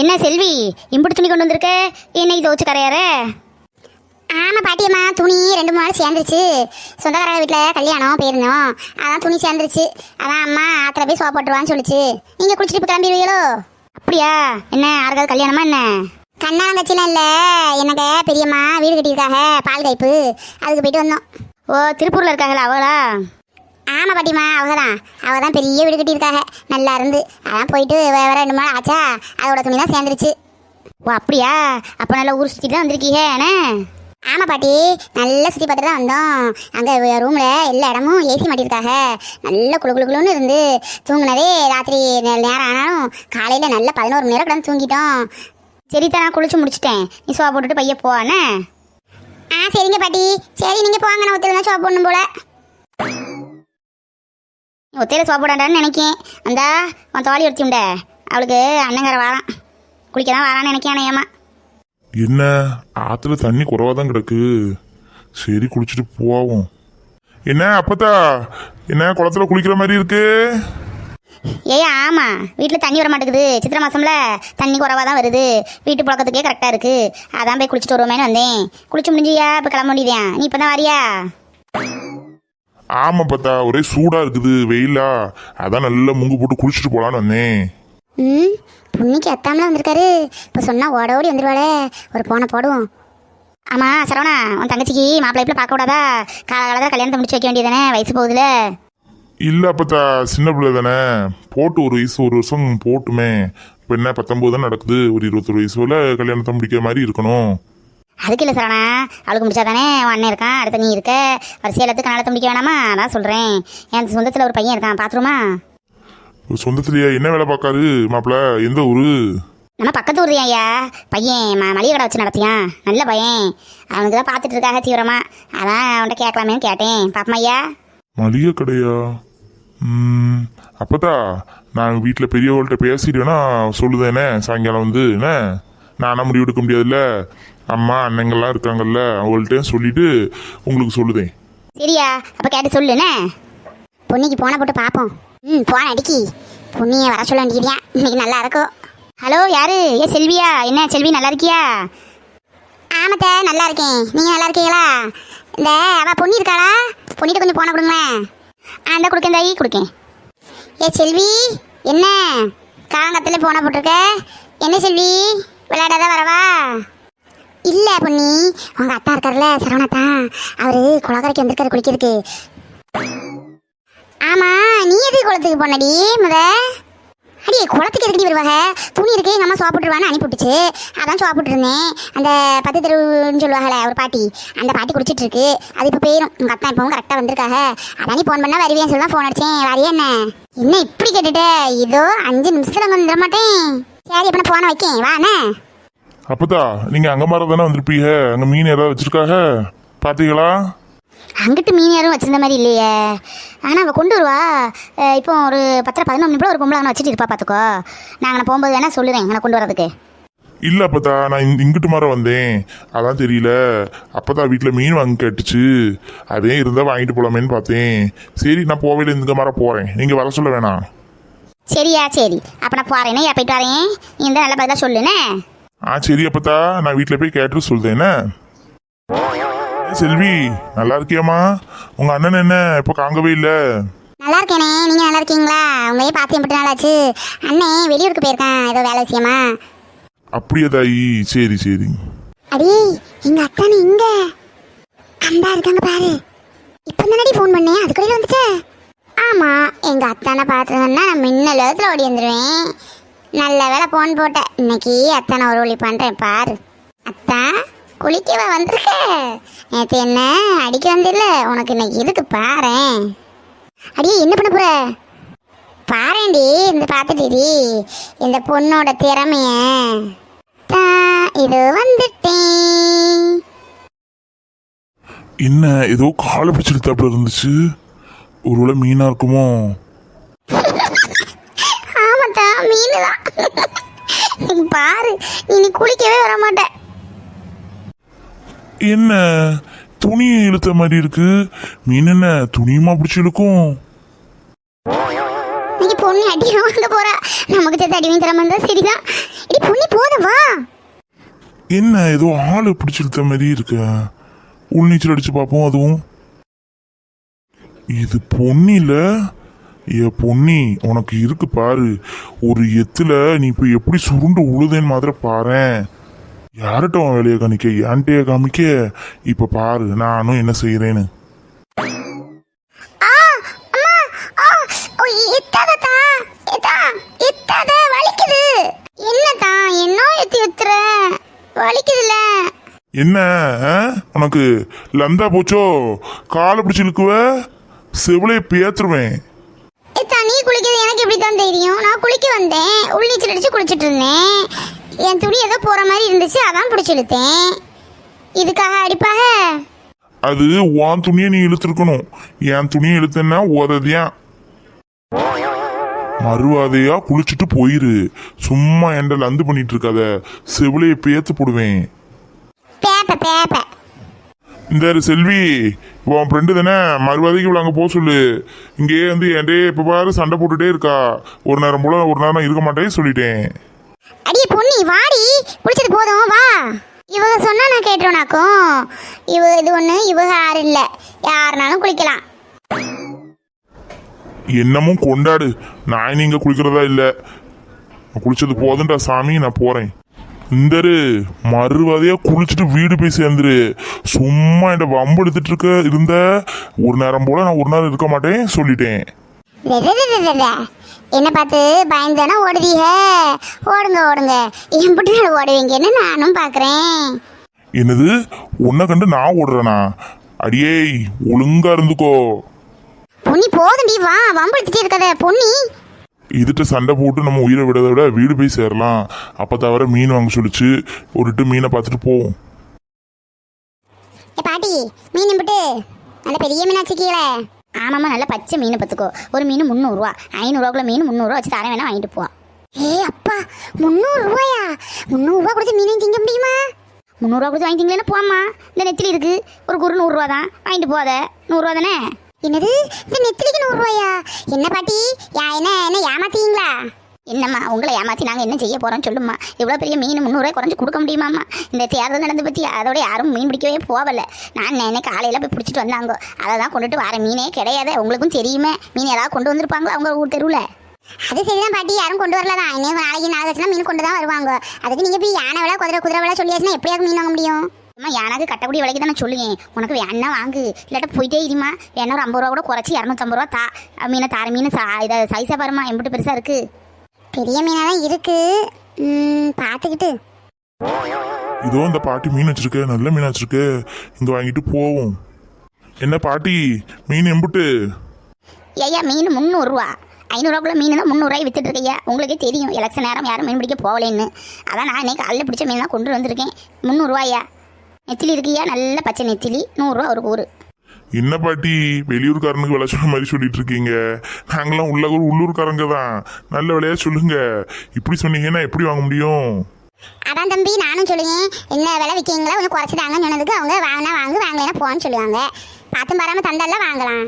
என்ன செல்வி இம்புட்டு துணி கொண்டு வந்திருக்க? இன்னைக்கு துவச்சு கரையாற ஆமா பாட்டியம்மா துணி ரெண்டு மூணு நாள் சேர்ந்துருச்சு. சொந்தக்கார வீட்டில் கல்யாணம் போயிருந்தோம் அதான் துணி சேர்ந்துருச்சு. அதான் அம்மா ஆத்திர போய் சோப் போட்டுருவான்னு சொல்லிச்சு. நீங்க குளிச்சுட்டு இப்போ கிளம்பிடுவீங்களோ? அப்படியா? என்ன யாருக்காவது கல்யாணமா என்ன? கண்ணாலம் கட்சிலாம் இல்லை. எனக்கு பெரியம்மா வீடு கட்டியிருக்காக பால் கைப்பு அதுக்கு போயிட்டு வந்தோம். ஓ திருப்பூர்ல இருக்காங்களா அவளா ஆமாம் பாட்டிம்மா அவங்க தான் அவள் தான் பெரிய வீடு கட்டியிருக்காங்க. நல்லா இருந்து. அதான் போயிட்டு வேற ரெண்டு மூணு ஆச்சா? அதோட துணி தான் சேர்ந்துருச்சு. ஓ அப்படியா? அப்போ நல்லா ஊர் சுற்றிட்டு தான் வந்திருக்கீங்க என்ன? ஆமாம் பாட்டி நல்லா சுற்றி பார்த்துட்டு தான் வந்தோம். அங்கே ரூமில் எல்லா இடமும் ஏசி மாட்டியிருக்காங்க. நல்ல குளு குளு குளுன்னு இருந்து. தூங்கினதே ராத்திரி நேரம் ஆனாலும் காலையில் நல்ல பதினோரு மணி நேரம் கிடந்து தூங்கிட்டோம். சரிதான் நான் குளிச்சு முடிச்சிட்டேன். நீ சோப்பா போட்டுட்டு பையன் போவானே ஆ சரிங்க பாட்டி. சரி நீங்கள் போவாங்க நான் ஒருத்தர் தான் போடணும் போல. ஒத்தையில சோப்பா போடாண்டான்னு நினைக்கேன். அந்த உன் தோழி ஒருத்தி உண்ட. அவளுக்கு அண்ணங்கார வாரான். குளிக்க தான் வாரான்னு நினைக்கேன் ஏமா என்ன? ஆத்துல தண்ணி குறவா தான் கிடக்கு. சரி குளிச்சுட்டு போவோம். என்ன அப்பத்தா? என்ன குளத்துல குளிக்கிற மாதிரி இருக்கு? ஏய் ஆமா. வீட்டில் தண்ணி வர மாட்டேங்குது. சித்திரை மாசம்ல தண்ணி குறவா தான் வருது. வீட்டு புழக்கத்துக்கே கரெக்டாக இருக்கு. அதான் போய் குளிச்சுட்டு வருவோமேனு வந்தேன். குளிச்சு முடிஞ்சியா? இப்போ கிளம்ப முடியுதா நீ இப்போ தான் வரியா? ஆமா பார்த்தா ஒரே சூடா இருக்குது வெயிலா. அதான் நல்லா முங்கு போட்டு குளிச்சுட்டு போலான்னு வந்தேன். ம் புண்ணிக்கு அத்தாமலாம் வந்திருக்காரு. இப்போ சொன்னால் ஓட ஓடி வந்துருவாளே. ஒரு போனை போடுவோம். ஆமா சரவணா உன் தங்கச்சிக்கு மாப்பிள்ளை இப்படி பார்க்க கூடாதா? காலகாலத்தில் கல்யாணத்தை முடிச்சு வைக்க வேண்டியதானே வயசு போகுதுல. இல்ல அப்பத்தா சின்ன பிள்ளை தானே. போட்டு ஒரு வயசு ஒரு வருஷம் போட்டுமே. இப்போ என்ன பத்தொன்பது தான் நடக்குது. ஒரு இருபத்தொரு வயசுல கல்யாணத்தை முடிக்கிற மாதிரி இருக்கணும். அதுக்கு இல்லை சரவணா. அவளுக்கு முடிச்சாதானே உன் அண்ணன் இருக்கான். அடுத்த நீ இருக்க. வரிசை எல்லாத்துக்கும் கல்யாணத்தை முடிக்க வேணாமா? அதான் சொல்கிறேன் என் சொந்தத்தில் ஒரு பையன் இருக்கான். பார்த்துருமா சொந்தத்திலேயே என்ன வேலை பார்க்காரு மாப்பிள்ள? எந்த ஊரு? நம்ம பக்கத்து ஊர் ஐயா பையன் ம மளிகை கடை வச்சு நடத்தியான் நல்ல பையன். அவனுக்கு தான் பார்த்துட்டு இருக்காக தீவிரமா. அதான் அவன்கிட்ட கேட்கலாமேன்னு கேட்டேன். பாப்பமா ஐயா? மளிகை கடையா அப்பதா நான் வீட்டில் பெரியவங்கள்ட்ட பேசிட்டேன்னா சொல்லுதேனே. சாயங்காலம் வந்து என்ன? நானா முடிவு எடுக்க முடியாதுல்ல? அம்மா அண்ணங்கள்லாம் இருக்காங்கல்ல அவங்கள்ட்ட சொல்லிட்டு உங்களுக்கு சொல்லுதேன். சரியா? அப்போ கேட்டு சொல்லுண்ணே பொன்னிக்கு போனை போட்டு பார்ப்போம் ம் போன அடிக்கி. பொன்னியை வர சொல்ல வேண்டியதியா இன்னைக்கு நல்லா இருக்கும் ஹலோ யாரு? ஏ செல்வியா? என்ன செல்வி நல்லா இருக்கியா? ஆமாத்த நல்லா இருக்கேன். நீங்கள் நல்லா இருக்கீங்களா? இந்த அவ பொண்ணி இருக்காளா? பொன்னிட்ட கொஞ்சம் போன கொடுங்களேன். ஆ இந்த கொடுக்கேன் தாயி கொடுக்கேன். ஏ செல்வி என்ன? காலங்கத்தில் போன போட்டிருக்க? என்ன செல்வி? விளையாடாத வரவா? இல்லை பொன்னி. உங்கள் அத்தா இருக்கார்ல சரவணத்தா. அவரு குளக்கரைக்கு வந்திருக்காரு குளிக்கிறதுக்கு. ஆமாம் நீ எது குளத்துக்கு போனடி முத? அடி குளத்துக்கு எதுக்கடி வருவாங்க துணி இருக்கு எங்கள் அம்மா சோப்பிட்டுருவான்னு அனுப்பிவிட்டுச்சு. அதான் சோப்பிட்டுருந்தேன். அந்த பத்து தெருவுன்னு சொல்லுவாங்கல்ல ஒரு பாட்டி. அந்த பாட்டி குடிச்சிட்டு இருக்கு அது இப்போ போயிடும் உங்கள் அத்தா இப்போவும் கரெக்டாக வந்திருக்காங்க அதான் நீ ஃபோன் பண்ணால் வருவியான்னு சொல்லி தான் ஃபோன் அடிச்சேன். வரியா என்ன? என்ன இப்படி கேட்டுட்ட? இதோ அஞ்சு நிமிஷத்தில் அங்கே வந்துட மாட்டேன். சரி இப்போ நான் ஃபோனை வைக்கேன். வா அண்ணே. அப்பதா நீங்கள் அங்கே மாதிரி தானே வந்திருப்பீங்க? அங்கே மீன் ஏதாவது வச்சிருக்காக? பார்த்தீங்களா அங்கிட்டு மீன் யாரும் வச்சிருந்த மாதிரி இல்லையே. ஆனால் அவள் கொண்டு வருவா. இப்போ ஒரு பத்தரை பதினொன்று போல ஒரு பொம்பளை அங்கே வச்சுட்டு இருப்பா பார்த்துக்கோ நாங்கள் நான் போகும்போது வேணா சொல்லுறேன் நான் கொண்டு வரதுக்கு. இல்லை அப்பதா நான் இங்க- இங்கிட்டு மாற வந்தேன். அதான் தெரியல. அப்பதான் வீட்டில் மீன் வாங்க கேட்டுச்சு. அதே இருந்தால் வாங்கிட்டு போலாமேன்னு பார்த்தேன் சரி நான் போவையில் இந்த மாற போகிறேன் நீங்கள் வர சொல்ல வேணாம். சரியா சரி. அப்போ நான் போகிறேனே போயிட்டு வரேன். நீ இந்த நல்ல பதிலாக சொல்லுண்ணே ஆ சரி அப்பத்தா நான் வீட்டில் போய் கேட்டு சொல்றேன் என்ன? ஏய், செல்வி நல்லா இருக்கியாம்மா? உங்க அண்ணன் என்ன இப்போ காங்கவே இல்லை? நல்லா இருக்கேனே நீங்கள் நல்லா இருக்கீங்களா? உங்களையே பார்த்து எப்படி நாளாச்சு அண்ணே வெளியூருக்கு போயிருக்கான் ஏதோ வேலை விஷயமா? அப்படியே தாயி சரி சரி. அடி எங்க அத்தானே இங்க? அந்தா இருக்காங்க பாரு. இப்போ தானடி ஃபோன் பண்ணேன் அதுக்குள்ளே வந்துட்ட. ஆமா எங்க அத்தானை பார்த்ததுன்னா நான் மின்னல் ஓடி வந்துடுவேன் நல்ல வேலை ஃபோன் போட்டேன். இன்னைக்கு அத்தனை ஒரு ஒளி பண்ணுறேன் பாரு. அத்தா குளிக்கவா வந்திருக்க? நேற்று என்ன அடிக்க வந்தில்ல? உனக்கு இன்னைக்கு இருக்கு பாரேன் அடியே என்ன பண்ண போற? பாரேன்டி இந்த பார்த்துட்டு இந்த பொண்ணோட திறமைய. இது வந்துட்டேன். என்ன ஏதோ காலை பிடிச்சிருத்தாப்புல இருந்துச்சு. ஒருவேளை மீனா இருக்குமோ ஆமாத்தா மீன் தான் நீ பாரு நீ நீ குளிக்கவே வர மாட்ட என்ன? துணி இழுத்த மாதிரி இருக்கு. மீன் என்ன துணியுமா பிடிச்சி இழுக்கும்? இன்னைக்கு பொண்ணு அடி வாங்க போறா. நமக்கு சேர்த்து அடி வாங்கி இருந்தா சரிதான். இடி பொண்ணு வா. என்ன ஏதோ ஆளு பிடிச்சிருத்த மாதிரி இருக்க. உள்நீச்சல் அடிச்சு பார்ப்போம் அதுவும். இது பொன்னில ஏ பொன்னி உனக்கு இருக்கு பாரு. ஒரு எத்துல நீ இப்ப எப்படி சுருண்டு உழுதேன்னு மாதிரி பாரேன் யார்கிட்ட உன் வேலையை காமிக்க? என்கிட்டயே காமிக்க? இப்ப பாரு நானும் என்ன செய்யறேன்னு என்ன? உனக்கு லந்தா போச்சோ? காலை பிடிச்சி இழுக்குவ? செவிலையை பேத்துருவேன். எனக்கு எப்படி தான் தெரியும். நான் குளிக்க வந்தேன். உள்நீச்சல் அடிச்சு குளிச்சிட்டு இருந்தேன். என் துணி ஏதோ போற மாதிரி இருந்துச்சு அதான் பிடிச்சி இழுத்தேன். இதுக்காக அடிப்பாக? அது உன் துணியை நீ இழுத்துருக்கணும். என் துணியை இழுத்தேன்னா உததியா மறுவாதையா குளிச்சுட்டு போயிரு. சும்மா என்ட லந்து பண்ணிட்டு இருக்காத. செவிலையை பேத்து போடுவேன். Paper paper. இந்த செல்வி உன் ஃப்ரெண்டு தானே? மறுவாதைக்கு இவ்வளோ அங்கே போக சொல்லு. இங்கேயே வந்து என்டே இப்போ பாரு சண்டை போட்டுட்டே இருக்கா. ஒரு நேரம் போல ஒரு நேரம் இருக்க மாட்டேன்னு சொல்லிட்டேன். அடியே பொன்னி வாடி. குளிச்சது போதும் வா. இவங்க சொன்னா நான் கேட்டுருவனாக்கும். இவ இது ஒண்ணு இவங்க யாரும் இல்ல. யாருனாலும் குளிக்கலாம். என்னமும் கொண்டாடு. நான் நீங்க குளிக்கிறதா இல்ல. குளிச்சது போதும்டா சாமி நான் போறேன். இந்தரு மறுவாதையா குளிச்சுட்டு வீடு போய் சேர்ந்துரு. சும்மா என் வம்பு எடுத்துட்டு இருக்க இருந்த. ஒரு நேரம் போல நான் ஒரு நேரம் இருக்க மாட்டேன் சொல்லிட்டேன். என்ன பார்த்து பயந்தானா ஓடுதீங்க ஓடுங்க ஓடுங்க. என் ஓடுவீங்கன்னு நானும் பார்க்குறேன். என்னது? உன்னை கண்டு நான் ஓடுறேனா? அடியேய் ஒழுங்கா இருந்துக்கோ. பொன்னி போதுண்டி வா வம்பு எடுத்துட்டே இருக்காத. பொன்னி. இதுட்ட சண்டை போட்டு நம்ம உயிரை விடதை விட வீடு போய் சேரலாம். அப்போ தவிர மீன் வாங்க சொல்லிச்சு. ஒருட்டு மீனை பார்த்துட்டு போவோம் ஏ பாட்டி மீன் விட்டு நல்ல பெரிய மீனாச்சு கீழே. ஆமாம்மா நல்ல பச்சை மீன் பார்த்துக்கோ. ஒரு மீன் முந்நூறுரூவா ஐநூறுரூவாக்குள்ள மீன் முந்நூறுரூவா வச்சு தரேன் வேணா வாங்கிட்டு போ. ஏ அப்பா முந்நூறு ரூபாயா முந்நூறு ரூபா கொடுத்து மீனையும் திங்க முடியுமா? முந்நூறுரூவா கொடுத்து வாங்கிட்டீங்களேன்னு போம்மா. இந்த நெத்திலி இருக்கு. ஒரு குரு நூறுரூவா தான் வாங்கிட்டு போகாத. நூறுரூவா தானே? என்னது? இந்த நெத்திலிக்கு நூறு ரூபாயா என்ன பாட்டி? யா என்ன என்ன ஏமாத்தீங்களா என்னம்மா உங்களை ஏமாத்தி நாங்கள் என்ன செய்ய போகிறோம் சொல்லும்மா. இவ்வளோ பெரிய மீன் முந்நூறுரூவா குறைஞ்சி கொடுக்க முடியுமாம்மா? இந்த தேர்தல் நடந்து பற்றி அதோட யாரும் மீன் பிடிக்கவே போகல நான் நினை காலையில் போய் பிடிச்சிட்டு வந்தாங்க. அதை தான் கொண்டுட்டு வர மீனே கிடையாது. உங்களுக்கும் தெரியுமே. மீன் ஏதாவது கொண்டு வந்திருப்பாங்களா அவங்க ஊர் தெருவில்? அது சரிதான் பாட்டி. யாரும் கொண்டு வரலதான் இன்னும் நாளைக்கு நாளை வச்சுனா மீன் கொண்டு தான் வருவாங்க. அதுக்கு நீங்க போய் யானை விட குதிரை குதிரை விட சொல்லியாச்சுன்னா எப்படியாவது மீன் வாங்க முடியும்? அம்மா எனக்கு கட்டக்கூடிய விலைக்கு தானே சொல்லுங்க உனக்கு வேணா வாங்கு. இல்லாட்ட போயிட்டே இருமா வேணா ஒரு ஐம்பது ரூபா கூட குறைச்சி இரநூத்தம்பது ரூபா தா மீனை தார மீன் சா இதை சைஸாக பாருமா எம்பிட்டு பெருசாக இருக்குது பெரிய மீனா தான் இருக்கு. ம், பார்த்துக்கிட்டு இதோ இந்த பாட்டி மீன் வச்சிருக்க நல்ல மீன் வச்சிருக்க. இங்க வாங்கிட்டு போவோம். என்ன பாட்டி? மீன் எம்புட்டு? ஐயா மீன் முந்நூறுரூவா ஐநூறுரூவாக்குள்ள மீன் தான் முந்நூறுரூவாய் வித்துட்டு இருக்கையா உங்களுக்கே தெரியும் எலெக்ஷன் நேரம் யாரும் மீன் பிடிக்க போகலன்னு. அதான் நான் இன்னைக்கு காலையில் பிடிச்ச மீன் தான் கொண்டு வந்திருக்கேன் முந்நூறுரூவாயா நெத்திலி இருக்கியா? நல்ல பச்சை நெத்திலி. நூறுரூவா ஒரு கூறு. என்ன பாட்டி? வெளியூர்காரனுக்கு விலை சொன்ன மாதிரி சொல்லிட்டு இருக்கீங்க நாங்களாம் உள்ள உள்ளூர்காரங்க தான் நல்ல விலையா சொல்லுங்க. இப்படி சொன்னீங்கன்னா எப்படி வாங்க முடியும்? அதான் தம்பி நானும் சொல்லுவேன். என்ன விலை விற்கீங்களா கொஞ்சம் குறைச்சிட்டாங்கன்னு சொன்னதுக்கு அவங்க வாங்கினா வாங்கு வாங்கலைன்னா போன்னு சொல்லுவாங்க. பார்த்தும் பாராம தந்தால வாங்கலாம்.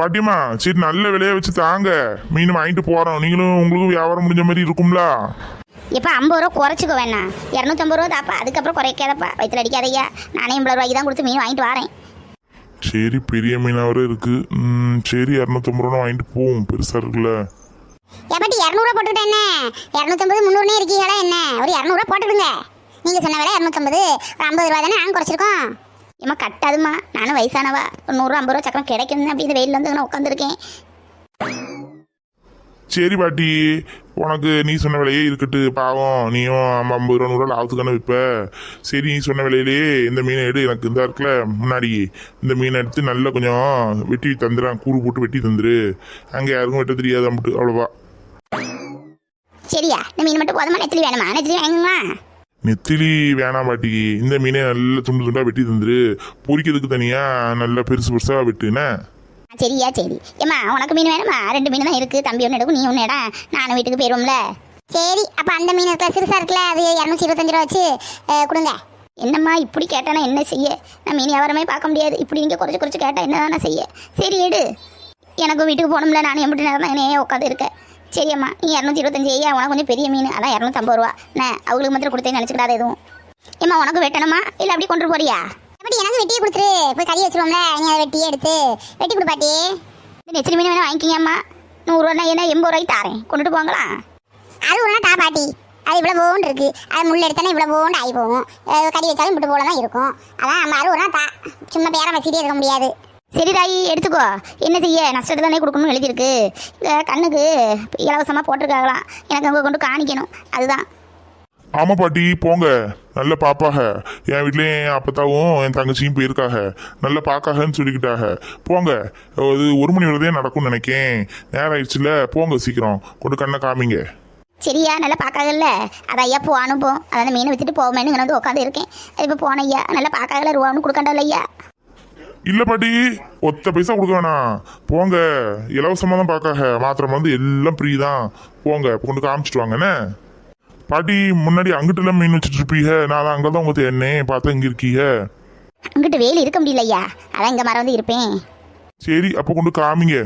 பாட்டியம்மா சரி நல்ல விலையா வச்சு தாங்க. மீன் வாங்கிட்டு போறோம். நீங்களும் உங்களுக்கும் வியாபாரம் முடிஞ்ச மாதிரி இருக்கும்ல? இப்போ ஐம்பது ரூபா குறைச்சிக்கோ வேணா. இரநூத்தம்பது ரூபா தாப்பா அதுக்கப்புறம் குறைக்காதப்பா. வயிற்றுல அடிக்காதையா நானே ஐம்பது ரூபாய்க்கு தான் கொடுத்து மீன் வாங்கிட்டு வரேன். சரி பெரிய மீனாவரம் இருக்கு. ம், சரி இரநூத்தம்பது ரூபா வாங்கிட்டு போவோம். பெருசா இருக்குல்ல. ஏப்பாட்டி இரநூறுவா போட்டுக்கிட்டேன் என்ன? இரநூத்தம்பது முந்நூறுனே இருக்கீங்களா என்ன? ஒரு இரநூறுவா போட்டுடுங்க. நீங்கள் சொன்ன விலை இரநூத்தம்பது ஒரு ஐம்பது ரூபா தானே நாங்கள் குறைச்சிருக்கோம். ஏம்மா கட்டாதுமா நானும் வயசானவா. ஒரு நூறுரூவா ஐம்பது ரூபா சக்கரம் கிடைக்கும் அப்படி இந்த வெயிலில் வந்து நான் உட்காந்துருக்கேன் சரி பாட்டி உனக்கு நீ சொன்ன விலையே இருக்கட்டு. பாவம் நீயும் ஐம்ப- ஐம்பது ரூபா நூறுரூவா லாபத்துக்கான விற்ப. சரி நீ சொன்ன விலையிலேயே இந்த மீனை எடு எனக்கு இந்த இருக்குல்ல முன்னாடி. இந்த மீனை எடுத்து நல்லா கொஞ்சம் வெட்டி தந்துடுறேன். கூறு போட்டு வெட்டி தந்துரு. அங்கே யாருக்கும் வெட்ட தெரியாது அம்பிட்டு அவ்வளோவா சரியா இந்த மீன் மட்டும் போதுமா? நெத்திலி வேணுமா? நெத்திலி வாங்குமா நெத்திலி வேணாம் பாட்டி. இந்த மீனை நல்லா துண்டு துண்டா வெட்டி தந்துரு. பொரிக்கிறதுக்கு தனியாக நல்லா பெருசு பெருசாக வெட்டுனே. ஆ, சரியா சரி. ஏம்மா உனக்கு மீன் வேணுமா? ரெண்டு மீன் தான் இருக்குது தம்பி ஒன்று எடுக்கும் நீ ஒன்று இடம் நானும் வீட்டுக்கு போயிடுவோம்ல சரி அப்போ அந்த மீன் இருக்கல சிறுசா இருக்குல்ல அது இரநூத்தி இருபத்தஞ்சு ரூபா வச்சு கொடுங்க. என்னம்மா இப்படி கேட்டானா என்ன செய்ய? நான் மீன் வியாபாரமே பார்க்க முடியாது. இப்படி இங்கே குறைச்சி குறைச்சி கேட்டால் என்ன தானே செய்ய? சரி எடு. எனக்கும் வீட்டுக்கு போகணும்ல. நான் எப்படி நேரம் தான் என்னையே உட்காந்து இருக்கேன். சரியம்மா நீ இரநூத்தி இருபத்தஞ்சி ஐயா உனக்கு கொஞ்சம் பெரிய மீன். அதான் இரநூத்தம்பது ரூபா. நான் அவங்களுக்கு மாத்திரம் கொடுத்தேன்னு நினச்சிக்கிடாத எதுவும். ஏம்மா உனக்கு வெட்டணுமா? இல்லை அப்படி கொண்டு போறியா? எனக்கு வெட்டியே கொடுத்துரு. போய் கறி வச்சிருவோம்ல. நீ அதை வெட்டியே எடுத்து. வெட்டி கொடு பாட்டி. இந்த நெச்சிரி மீன் வேணா வாங்கிக்கிங்கம்மா நூறுரூவா என்ன? எண்பது ரூபாய்க்கு தாரேன். கொண்டுட்டு போங்களா? அது ஒரு தா பாட்டி. அது இவ்வளோ போண்டு இருக்கு. அது முள் எடுத்தானே இவ்வளோ போண்டு ஆகி போகும். கறி வச்சாலும் இப்படி போல தான் இருக்கும். அதான் நம்ம அறுபது ரூபா தா. சும்மா பேரம் வச்சுட்டே இருக்க முடியாது. சரி தாயி எடுத்துக்கோ. என்ன செய்ய? நஷ்டத்தை தானே கொடுக்கணும்னு எழுதியிருக்கு. இங்கே கண்ணுக்கு இலவசமாக போட்டிருக்காங்களாம். எனக்கு அங்கே கொண்டு காணிக்கணும். அதுதான். ஆமாம் பாட்டி போங்க. நல்ல பாப்பாக. என் வீட்லயும் என் அப்பத்தாவும் என் தங்கச்சியும் போயிருக்காக. நல்ல பாக்காகன்னு சொல்லிக்கிட்டாக. போங்க. அது ஒரு மணி வரதே நடக்கும்னு நினைக்கேன். நேரம் ஆயிடுச்சுல. போங்க சீக்கிரம். கொண்டு கண்ணை காமிங்க. சரியா? நல்லா பார்க்காகல்ல அது ஐயா போ அனுப்போம் அதான் மீனை வச்சுட்டு போவேன்னு இங்கே வந்து உட்காந்து இருக்கேன். அது இப்போ போன ஐயா. நல்லா பார்க்காகல ரூபா ஒன்று கொடுக்கண்டல ஐயா? இல்ல பாட்டி. ஒத்த பைசா கொடுக்க வேணாம். போங்க. இலவசமா தான் பார்க்காக மாத்திரம் வந்து எல்லாம் ஃப்ரீ தான். போங்க. கொண்டு காமிச்சிட்டு வாங்கண்ணே பாட்டி முன்னாடி அங்கிட்டுலாம் மீன் வச்சுட்டு இருப்பீங்க நான் அங்கே தான் உங்க தேடினேன் பார்த்தா இங்க இருக்கீங்க. அங்கிட்டு வேலி இருக்க முடியல ஐயா அதான் இங்கே மரம் வந்து இருப்பேன். சரி அப்போ கொண்டு காமிங்க.